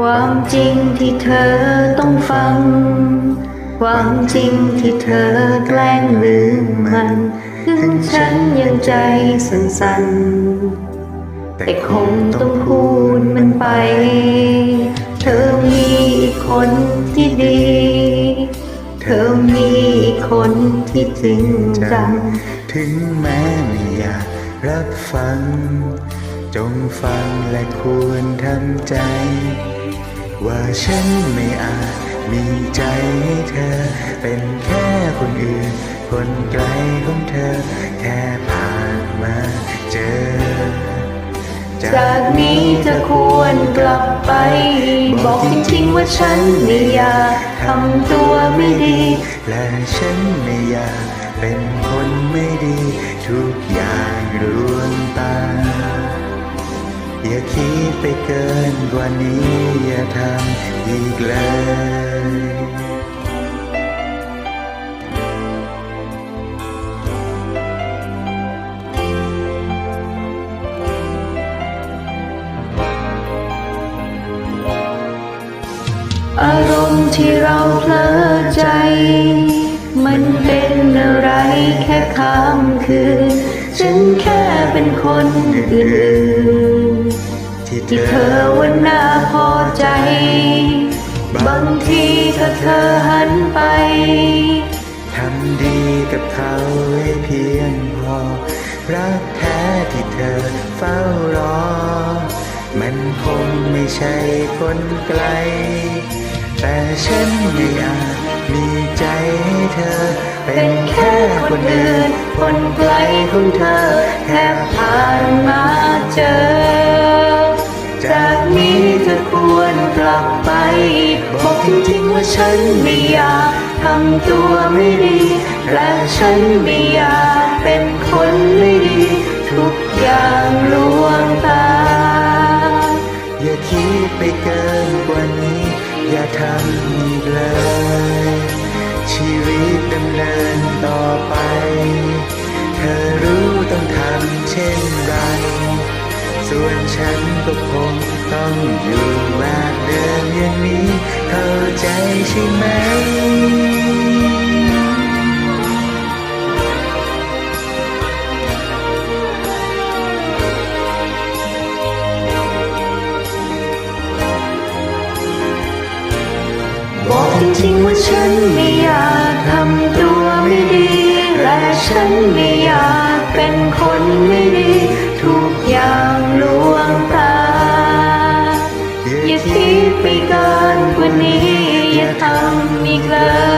ความจริงที่เธอต้องฟัง ความจริงที่เธอแกล้งลืมมันถึงฉันยังใจสั่นๆ แต่คงต้องพูดมันไป เธอมีอีกคนที่ดี เธอมีอีกคนที่จริงจัง ถึงแม้ไม่อยากรับฟัง จงฟังและควรทำใจ ว่าฉันไม่อาจมีใจให้เธอ เป็นแค่คนอื่น คนไกลของเธอ แค่ผ่านมาเจอ จากนี้เธอควรกลับไป บอกจริงๆว่าฉันไม่อยากทำตัวไม่ดี และฉันไม่อยากเป็นคนไม่ดี ทุกอย่างรวมตา อย่าคิดไปเกินกว่านี้อย่าทำอีกเลยอารมณ์ที่เราเพลอใจ มันเป็นอะไรแค่ข้ามคืน ฉันแค่เป็นคนอื่น ที่เธอวันน่าพอใจ บางทีถ้าเธอหันไป ทำดีกับเขาให้เพียงพอ รักแท้ที่เธอเฝ้ารอ มันคงไม่ใช่คนไกล แต่ฉันไม่อาจมีใจให้เธอ เป็นแค่คนอื่นคนไกลของเธอแค่ผ่านมาเจอ ควรกลับไป บอกจริงๆว่าฉันไม่อยากทำตัวไม่ดี และฉันไม่อยากเป็นคนไม่ดี ทุกอย่างลวงตา อย่าคิดไปเกินกว่านี้ อย่าทำอีกเลย ชีวิตดำเนินต่อไป เธอรู้ต้องทำเช่นไร ส่วนฉันก็คง ต้องอยู่แบบเดิมอย่างนี้เข้าใจใช่ไหมบอกจริงๆว่าฉันไม่อยากทำตัวไม่ดี และฉันไม่อยากเป็นคนไม่ดี ทุกอย่างลวงตา ไปเกินกว่านี้อย่าทำอีกเลย